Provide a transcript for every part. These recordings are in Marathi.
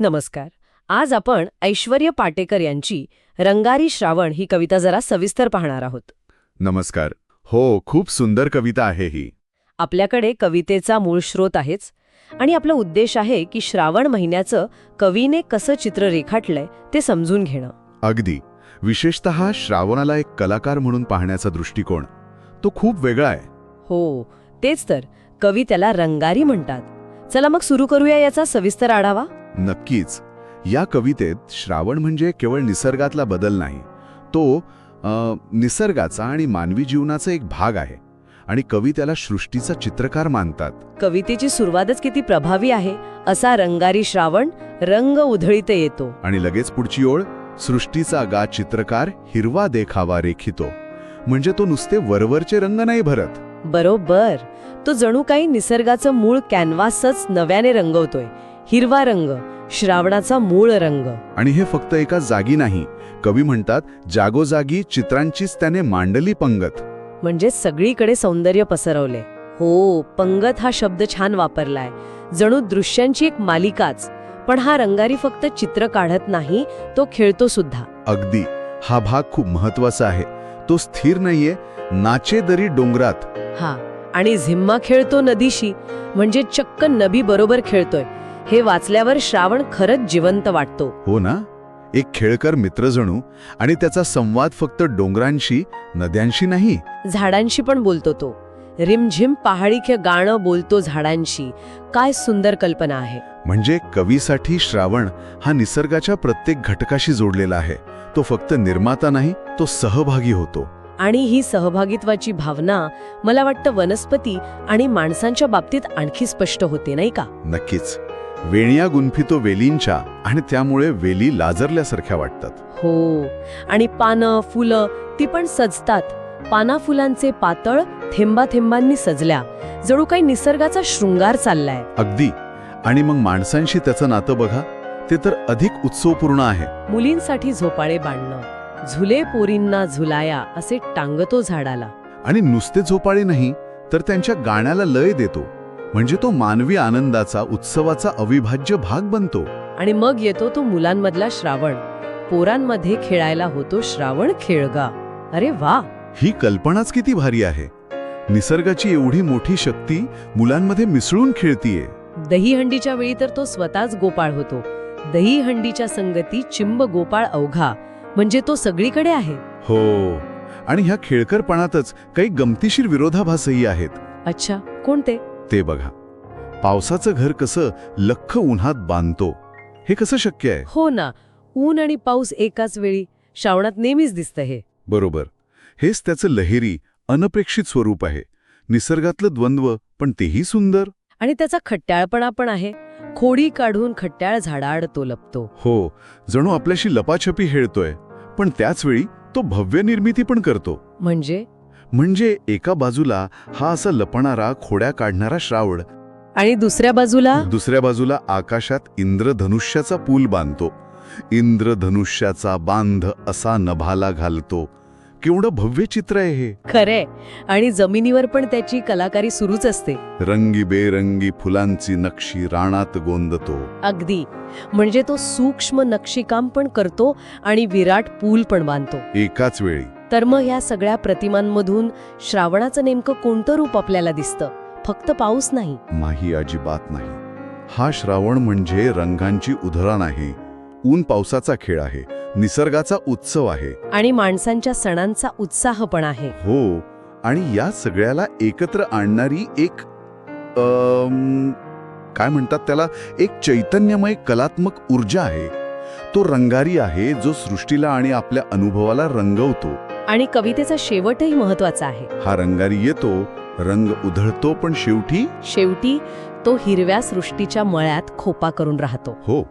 नमस्कार. आज आपण ऐश्वर्य पाटेकर यांची रंगारी श्रावण ही कविता जरा सविस्तर पाहणार आहोत. नमस्कार. हो खूप सुंदर कविता आहे ही. आपल्याकडे कवितेचा मूळ स्रोत आहेच आणि आपला उद्देश आहे की श्रावण महिन्याचं कवीने कसं चित्र रेखाटलंय ते समजून घेणं. अगदी. विशेषत श्रावणाला एक कलाकार म्हणून पाहण्याचा दृष्टिकोन. तो खूप वेगळा आहे. हो तेच तर. कवी त्याला रंगारी म्हणतात. चला मग सुरू करूया याचा सविस्तर आढावा? नक्कीच. या कवितेत श्रावण म्हणजे केवळ निसर्गातला बदल नाही तो निसर्गाचा आणि मानवी जीवनाचा एक भाग आहे आणि कवी त्याला सृष्टीचा चित्रकार मानतात. कवितेची सुरुवातच किती प्रभावी आहे असा रंगारी श्रावण रंग उधळीत येतो. आणि लगेच पुढची ओळ सृष्टीचा गा चित्रकार हिरवा देखावा रेखितो. म्हणजे तो नुसते वरवरचे रंग नाही भरत. बरोबर. तो जणू काही निसर्गाचं मूळ कॅनव्हासच नव्याने रंगवतोय. हिरवा रंग श्रावणाचा मूळ रंग. आणि हे फक्त एका जागी नाही. कवी म्हणतात जागोजागी चित्रांचीच त्याने मांडली पंगत. म्हणजे सगळीकडे सौंदर्य पसरवले. हो पंगत हा शब्द छान वापरलाय. जणू दृश्यांची एक मालिकाच पण हा रंगारी फक्त चित्र काढत नाही तो खेळतो सुद्धा. अगदी. हा भाग खूप महत्त्वाचा आहे. तो स्थिर नाहीये नाचे दरी डोंगरात. हा आणि झिम्मा खेळतो नदीशी म्हणजे चक्क नबी बरोबर खेळतोय. हे वाचल्यावर श्रावण खरंच जिवंत वाटतो. हो ना? एक खेळकर मित्र जणू आणि त्याचा संवाद फक्त डोंगरांशी नद्यांशी नाही? झाडांशी पण बोलतो तो. रिमझिम पहाडीखे गाणं बोलतो झाडांशी. काय सुंदर कल्पना आहे. म्हणजे कवीसाठी श्रावण हा निसर्गाच्या प्रत्येक घटकाशी जोडलेला आहे. तो फक्त निर्माता नाही तो सहभागी होतो. आणि ही सहभागित्वाची भावना मला वाटतं वनस्पती आणि माणसांच्या बाबतीत आणखी स्पष्ट होते नाही का? नक्कीच. वेणिया गुंफितो वेलींच्या आणि त्यामुळे वेली लाजरल्यासारख्या वाटतात. हो. आणि पानं फुलं ती पण सजतात. पाना फुलांचे पातळ थेंबा थेंबांनी सजल्या. जणू काही निसर्गाचा शृंगार चाललाय. अगदी. आणि मग माणसांशी त्याचं नातं बघा. ते तर अधिक उत्सवपूर्ण आहे. मुलींसाठी झोपाळे बांधणं. झुले पोरींना झुलाया असे टांगतो झाडाला. आणि नुसते झोपाळे नाही तर त्यांच्या गाण्याला लय देतो. म्हणजे तो मानवी आनंदाचा उत्सवाचा अविभाज्य भाग बनतो. आणि मग येतो तो मुलांमधला श्रावण. पोरांमध्ये खेळायला होतो श्रावण खेळगा. अरे वा! ही कल्पनाच किती भारी आहे. निसर्गाची एवढी मोठी शक्ती मुलांमध्ये मिसळून खेळतीये. दहीहंडीच्या वेळी तर तो स्वतःच गोपाळ होतो. दहीहंडीच्या संगती चिंब गोपाळ अवघा. म्हणजे तो सगळीकडे आहे. हो. आणि ह्या खेळकरपणातच काही गमतीशीर विरोधाभासही आहेत. अच्छा. कोणते? ते बघा. पावसाचं घर कसं लख्ख उन्हात बांधतो हे कसं शक्य आहे? हो ना ऊन आणि पाऊस एकाच वेळी श्रावणात नेहमीच दिसतं हे. बरोबर. हेच त्याचं लहेरी अनपेक्षित स्वरूप आहे. निसर्गातलं द्वंद्व पण तेही सुंदर. आणि त्याचा खट्याळपणा पण आहे. खोडी काढून खट्याळ झाडाआड तो लपतो. हो जणू आपल्याशी लपाछपी हेळतोय पण त्याचवेळी तो भव्य निर्मिती पण करतो. म्हणजे? म्हणजे एका बाजूला हा असा लपणारा खोड्या काढणारा श्रावण. आणि दुसऱ्या बाजूला? दुसऱ्या बाजूला आकाशात इंद्रधनुष्याचा पूल बांधतो. इंद्रधनुष्याचा बांध असा नभाला घालतो. केवढं भव्य चित्र आहे हे. खरे आणि जमिनीवर पण त्याची कलाकारी सुरूच असते. रंगीबेरंगी फुलांची नक्षी राणात गोंदतो. अगदी. म्हणजे तो सूक्ष्म नक्षीकाम पण करतो आणि विराट पूल पण बांधतो. एकाच वेळी. तर मग ह्या सगळ्या प्रतिमांमधून श्रावणाचं नेमकं कोणतं रूप आपल्याला दिसतं? फक्त पाऊस नाही. नाही अजिबात नाही. हा श्रावण म्हणजे रंगांची उधळण आहे. ऊन पावसाचा खेळ आहे. निसर्गाचा उत्सव आहे. आणि माणसांच्या सणांचा उत्साह पण आहे. हो आणि या सगळ्याला एकत्र आणणारी एक काय म्हणतात त्याला? एक चैतन्यमय कलात्मक ऊर्जा आहे. तो रंगारी आहे जो सृष्टीला आणि आपल्या अनुभवाला रंगवतो. आणि कवितेचा शेवटही महत्त्वाचा आहे. हा रंगारी येतो रंग उधळतो पण शेवटी? शेवटी तो हिरव्या सृष्टीच्या मळ्यात खोपा करून राहतो. हो.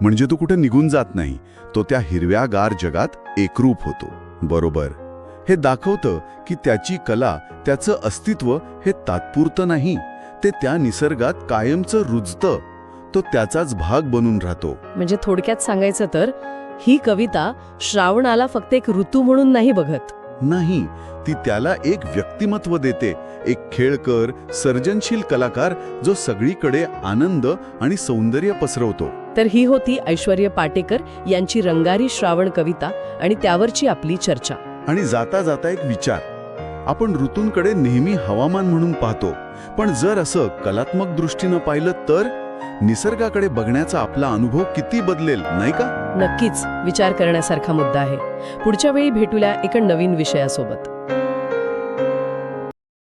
म्हणजे तो कुठे निघून जात नाही तो त्या हिरव्यागार जगात एकरूप होतो. बरोबर. हे दाखवतं की त्याची कला त्याचं अस्तित्व हे तात्पुरतं नाही ते त्या निसर्गात कायमचं रुजतं तो त्याचाच भाग बनून राहतो. म्हणजे थोडक्यात सांगायचं तर ही कविता श्रावणाला फक्त एक ऋतू म्हणून नाही बघत. नाही ती त्याला एक व्यक्तिमत्व देते एक खेळकर सर्जनशील कलाकार जो सगळीकडे आनंद आणि सौंदर्य पसरवतो. तर ही होती ऐश्वर्य पाटेकर यांची रंगारी श्रावण कविता आणि त्यावरची आपली चर्चा. आणि जाता जाता एक विचार. आपण ऋतूंकडे नेहमी हवामान म्हणून पाहतो पण जर असं कलात्मक दृष्टीनं पाहिलं तर? निसर्गाकडे बघण्याचा आपला अनुभव किती बदलेल नाही का? नक्कीच. विचार करण्यासारखा मुद्दा आहे. पुढच्या वेळी भेटूया एका नवीन विषयासोबत.